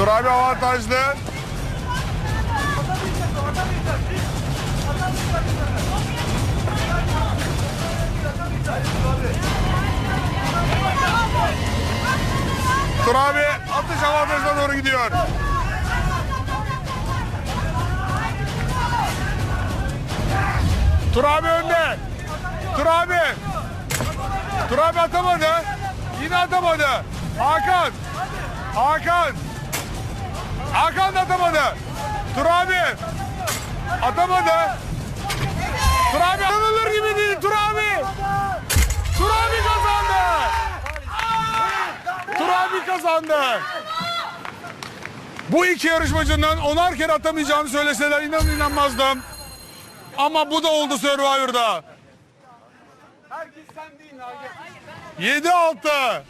Turabi avantajlı. Turabi atış avantajına doğru gidiyor. Turabi önde. Turabi. Turabi atamadı. Yine atamadı. Hakan. Hakan. Hakan da atamadı. Turabi. Atamadı. Turabi atılır gibi değil Turabi. Turabi kazandı. Turabi kazandı. Bu iki yarışmacının onar kere atamayacağını söyleseler inan inanmazdım. Ama bu da oldu Survivor'da. Herkes sen değil Nagi. 7-6.